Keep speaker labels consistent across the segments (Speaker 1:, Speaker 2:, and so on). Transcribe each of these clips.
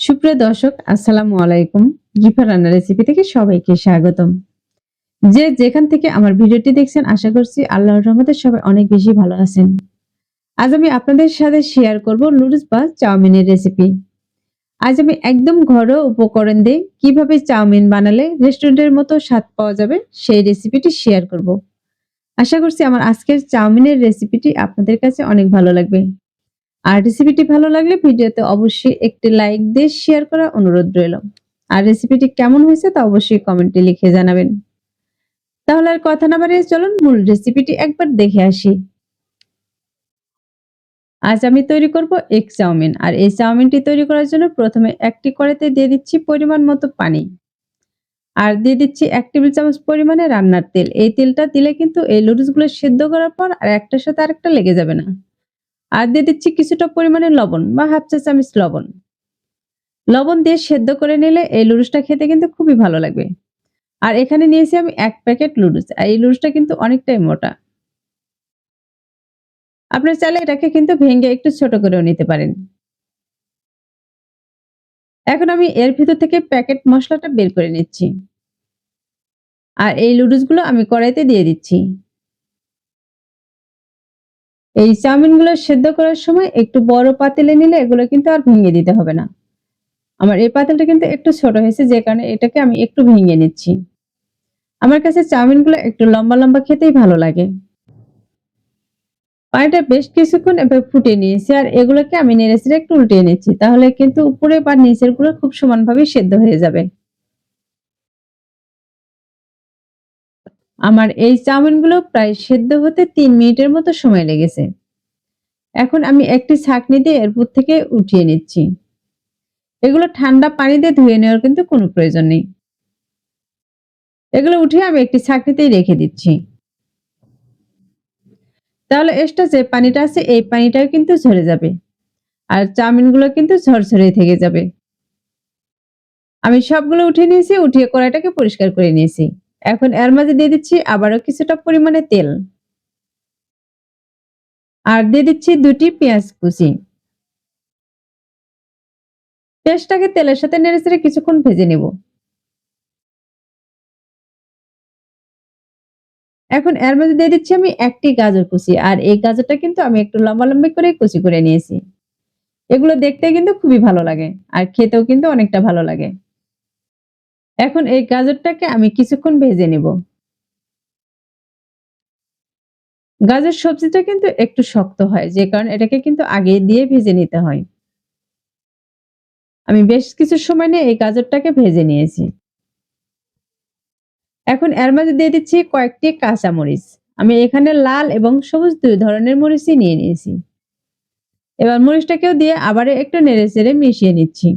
Speaker 1: সুপ্রিয় দর্শক, আসসালামু আলাইকুম। জিফা রান্না রেসিপি থেকে সবাইকে স্বাগতম। যে যেখান থেকে আমার ভিডিওটি দেখছেন, আশা করছি আল্লাহর রহমতে সবাই অনেক বেশি ভালো আছেন। আজ আমি আপনাদের সাথে শেয়ার করব নুডলস বা চাউমিনের রেসিপি আজ আমি একদম ঘরোয়া উপকরণ দিয়ে কীভাবে চাউমিন বানালে রেস্টুরেন্টের মতো স্বাদ পাওয়া যাবে, সেই রেসিপিটি শেয়ার করব। আশা করছি আমার আজকের চাউমিনের রেসিপিটি আপনাদের কাছে অনেক ভালো লাগবে। আর রেসিপিটি ভালো লাগলে ভিডিওতে অবশ্যই একটি লাইক দিয়ে শেয়ার করার অনুরোধ রইল। আর রেসিপিটি কেমন হয়েছে তা অবশ্যই কমেন্টে লিখে জানাবেন। তাহলে আর কথা না বাড়িয়ে চলুন, মূল রেসিপিটি একবার দেখে আসি। আজ আমি তৈরি করব এগ চাউমিন। আর এই চাউমিনটি তৈরি করার জন্য প্রথমে একটি কড়াইতে দিয়ে দিচ্ছি পরিমাণ মতো পানি। আর দিয়ে দিচ্ছি এক টেবিল চামচ পরিমাণে রান্নার তেল। এই তেলটা দিলে কিন্তু এই নুডলসগুলো সেদ্ধ করার পর আর একটার সাথে আরেকটা লেগে যাবে না। আর দিয়ে দিচ্ছি কিছুটা পরিমাণে লবণ বা হাফ চা চামচ লবণ। লবণ দিয়ে সেদ্ধ করে নিলে এই লুডুসটা খেতে কিন্তু খুবই ভালো লাগবে। আর এখানে নিয়েছি আমি এক প্যাকেট লুডুস আর এই লুডুসটা কিন্তু অনেকটাই মোটা। আপনার চাইলে এটাকে কিন্তু ভেঙে একটু ছোট করেও নিতে পারেন। এখন আমি এর ভিতর থেকে প্যাকেট মশলাটা বের করে নিচ্ছি। আর এই লুডুসগুলো আমি কড়াইতে দিয়ে দিচ্ছি। এই চাউমিনগুলো সেদ্ধ করার সময় একটু বড় পাতিলে নিলে এগুলো কিন্তু আর ভেঙে দিতে হবে না। আমার এই পাতিলটা কিন্তু একটু ছোট হয়েছে, যে কারণে এটাকে আমি একটু ভেঙে নিচ্ছি। আমার কাছে চাউমিনগুলো একটু লম্বা লম্বা খেতেই ভালো লাগে। পানিটা বেশ কিছুক্ষণ এবার ফুটিয়ে নিয়েছি আর এগুলোকে আমি নেড়েছিড়ে একটু উল্টিয়ে নিচ্ছি, তাহলে কিন্তু উপরে বা নিচেরগুলো খুব সমানভাবে সেদ্ধ হয়ে যাবে। আমার এই চাউমিনগুলো প্রায় সেদ্ধ হতে তিন মিনিটের মতো সময় লেগেছে। এখন আমি একটি ছাঁকনি দিয়ে এরপর থেকে উঠিয়ে নিচ্ছি। এগুলো ঠান্ডা পানি দিয়ে ধুয়ে নেওয়ার কিন্তু কোনো প্রয়োজন নেই। এগুলো উঠিয়ে আমি একটি ছাঁকনিতেই রেখে দিচ্ছি। তাহলে এক্সট্রা যে পানিটা আছে, এই পানিটাও কিন্তু ঝরে যাবে। আর চাউমিনগুলো কিন্তু ঝরঝরে থেকে যাবে। আমি সবগুলো উঠিয়ে নিয়েছি, উঠিয়ে কড়াইটাকে পরিষ্কার করে নিয়েছি। এখন এর মাঝে দিয়ে দিচ্ছি আবারও কিছুটা পরিমাণে তেল। আর দিয়ে দিচ্ছি দুটি পেঁয়াজ কুচি। পেঁয়াজটাকে তেলের সাথে নেড়ে চেড়ে কিছুক্ষণ ভেজে নেব। এখন এর মধ্যে দিয়ে দিচ্ছি আমি একটি গাজর কুচি, আর এই গাজরটা কিন্তু আমি একটু লম্বা লম্বা করে কুচি করে নিয়েছি। এগুলো দেখতে কিন্তু খুবই ভালো লাগে, আর খেতেও কিন্তু অনেকটা ভালো লাগে। এখন এই গাজরটাকে আমি কিছুক্ষণ ভেজে নিব। গাজর সবজিটা কিন্তু একটু শক্ত হয়, যে কারণে এটাকে কিন্তু আগে দিয়ে ভেজে নিতে হয়। আমি বেশ কিছু সময় নিয়ে এই গাজরটাকে ভেজে নিয়েছি। এখন এর মাঝে দিয়ে দিচ্ছি কয়েকটি কাঁচা মরিচ আমি এখানে লাল এবং সবুজ দুই ধরনের মরিচই নিয়ে নিয়েছি। এবার মরিচটাকেও দিয়ে আবার একটু নেড়ে চেড়ে মিশিয়ে নিচ্ছি।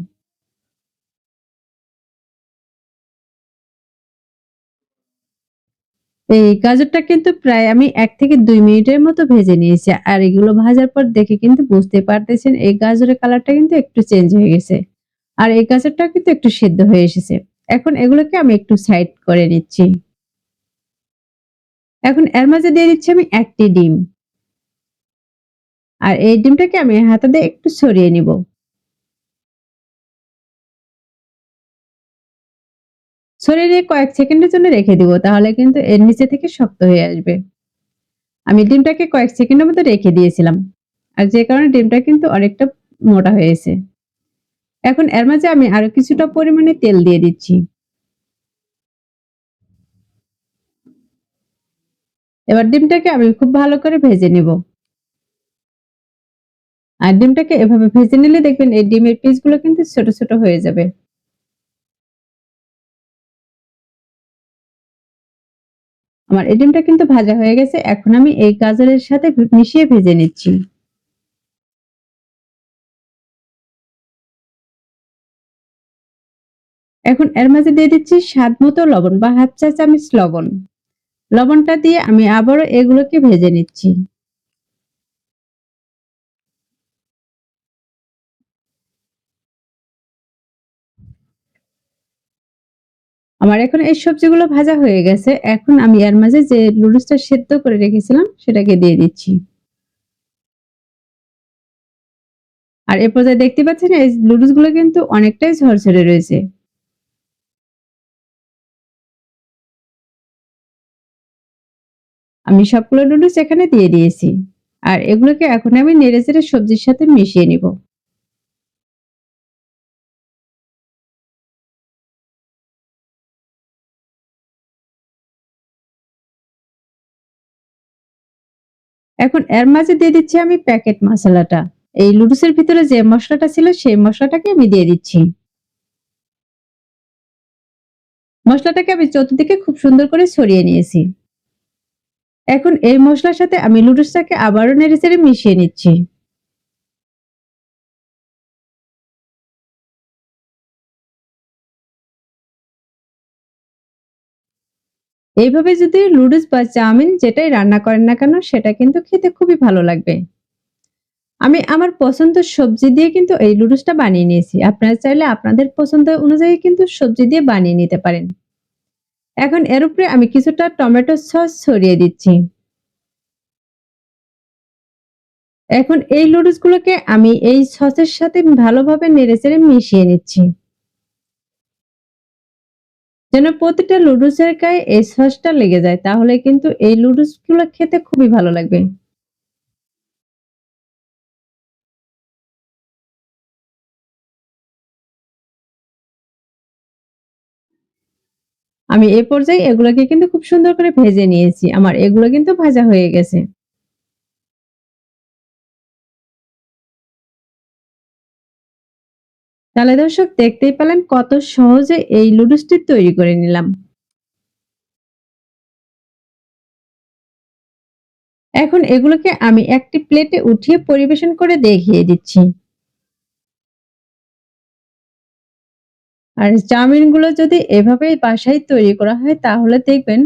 Speaker 1: এই গাজরটা কিন্তু প্রায় আমি এক থেকে দুই মিনিটের মতো ভেজে নিয়েছি। আর এগুলো ভাজার পর দেখে কিন্তু বুঝতে পারতেছেন এই গাজরের কালারটা কিন্তু একটু চেঞ্জ হয়ে গেছে। আর এই গাজরটা কিন্তু একটু সিদ্ধ হয়ে এসেছে। এখন এগুলোকে আমি একটু সাইড করে নিচ্ছি। এখন এর মাঝে দিয়ে দিচ্ছি আমি একটি ডিম। আর এই ডিমটাকে আমি হাতে দিয়ে একটু ছড়িয়ে নিব। নিয়ে কয়েক সেকেন্ডের জন্য রেখে দিব, তাহলে কিন্তু এর নিচে থেকে শক্ত হয়ে আসবে। আমি ডিমটাকে কয়েক সেকেন্ডের মতো রেখে দিয়েছিলাম, আর যে কারণে ডিমটা কিন্তু অনেকটা মোটা হয়েছে। এখন এর মাঝে আমি আরও কিছুটা পরিমাণে তেল দিয়ে দিচ্ছি। এবার ডিমটাকে আমি খুব ভালো করে ভেজে নিব। আর ডিমটাকে এভাবে ভেজে নিলে দেখবেন এই ডিমের পিসগুলো কিন্তু ছোট ছোট হয়ে যাবে। আমার এই ডিমটা কিন্তু ভাজা হয়ে গেছে, এখন আমি এই গাজরের সাথে মিশিয়ে ভেজে নিচ্ছি। এখন এর মাঝে দিয়ে দিচ্ছি স্বাদ মতো লবণ বা হাফ চা চামচ লবণ। লবণটা দিয়ে আমি আবারও এগুলোকে ভেজে নিচ্ছি। আমার এখন এই সবজিগুলো ভাজা হয়ে গেছে। এখন আমি এর মাঝে যে লুডুসটা সেদ্ধ করে রেখেছিলাম, সেটাকে দিয়ে দিচ্ছি। আর এ পর্যায়ে দেখতে পাচ্ছেন, এই নুডলসগুলো কিন্তু অনেকটাই ঝরঝরে রয়েছে। আমি সবগুলো নুডলস এখানে দিয়ে দিয়েছি। আর এগুলোকে এখন আমি নেড়ে চেড়ে সবজির সাথে মিশিয়ে নিব। এখন এর মাঝে দিয়ে দিচ্ছি আমি প্যাকেট মশলাটা। এই লুডুসের ভিতরে যে মশলাটা ছিল, সেই মশলাটাকে আমি দিয়ে দিচ্ছি। মশলাটাকে আমি চতুর্দিকে খুব সুন্দর করে ছড়িয়ে নিয়েছি। এখন এই মশলার সাথে আমি লুডুসটাকে আবারও নেড়ে চেড়ে মিশিয়ে নিচ্ছি। এইভাবে যদি লুডুস বা চাউমিন যেটাই রান্না করেন না কেন, সেটা কিন্তু খেতে খুবই ভালো লাগবে। আমি আমার পছন্দের সবজি দিয়ে কিন্তু এই লুডুসটা বানিয়ে নিয়েছি। আপনারা চাইলে আপনাদের পছন্দ অনুযায়ী কিন্তু সবজি দিয়ে বানিয়ে নিতে পারেন। এখন এর উপরে আমি কিছুটা টমেটো সস ছড়িয়ে দিচ্ছি। এখন এই লুডুসগুলোকে আমি এই সসের সাথে ভালোভাবে নেড়েচেড়ে মিশিয়ে নিচ্ছি। যেন প্রতিটা লুডুসের গায়ে এই সসটা লেগে যায়, তাহলে কিন্তু এই লুডুসগুলো খেতে খুবই ভালো লাগবে। আমি এ পর্যায়ে এগুলোকে কিন্তু খুব সুন্দর করে ভেজে নিয়েছি। আমার এগুলো কিন্তু ভাজা হয়ে গেছে। তাহলে দর্শক দেখতেই পেলেন কত সহজে এই লুডুসটি তৈরি করে নিলাম। এখন এগুলোকে আমি একটি প্লেটে উঠিয়ে পরিবেশন করে দেখিয়ে দিচ্ছি। আর চাউমিনগুলো যদি এভাবে বাসায় তৈরি করা হয়, তাহলে দেখবেন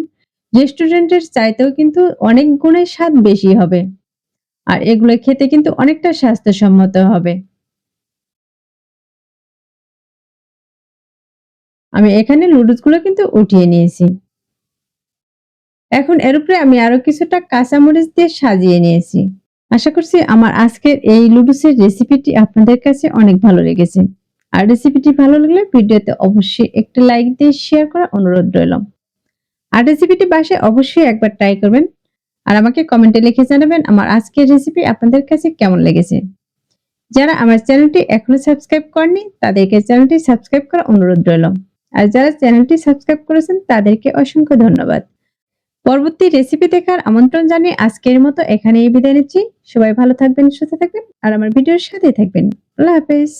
Speaker 1: রেস্টুরেন্টের চাইতেও কিন্তু অনেক গুণে স্বাদ বেশি হবে। আর এগুলো খেতে কিন্তু অনেকটা স্বাস্থ্যসম্মত হবে। আমি এখানে লুডুসগুলো কিন্তু উঠিয়ে নিয়েছি। এখন এর উপরে আমি আরও কিছুটা কাঁচামরিচ দিয়ে সাজিয়ে নিয়েছি। আশা করছি আমার আজকের এই লুডুসের রেসিপিটি আপনাদের কাছে অনেক ভালো লেগেছে। আর রেসিপিটি ভালো লাগলে ভিডিওতে অবশ্যই একটা লাইক দিয়ে শেয়ার করার অনুরোধ রইল। আর রেসিপিটি বাসায় অবশ্যই একবার ট্রাই করবেন। আর আমাকে কমেন্টে লিখে জানাবেন আমার আজকের রেসিপি আপনাদের কাছে কেমন লেগেছে। যারা আমার চ্যানেলটি এখনও সাবস্ক্রাইব করেনি তাদেরকে চ্যানেলটি সাবস্ক্রাইব করা অনুরোধ রইল। আর যারা চ্যানেলটি সাবস্ক্রাইব করেছেন, তাদেরকে অসংখ্য ধন্যবাদ। পরবর্তী রেসিপি দেখার আমন্ত্রণ জানিয়ে আজকের মতো এখানেই বিদায় নিচ্ছি। সবাই ভালো থাকবেন, সুস্থ থাকবেন, আর আমার ভিডিওর সাথেই থাকবেন। আল্লাহ হাফেজ।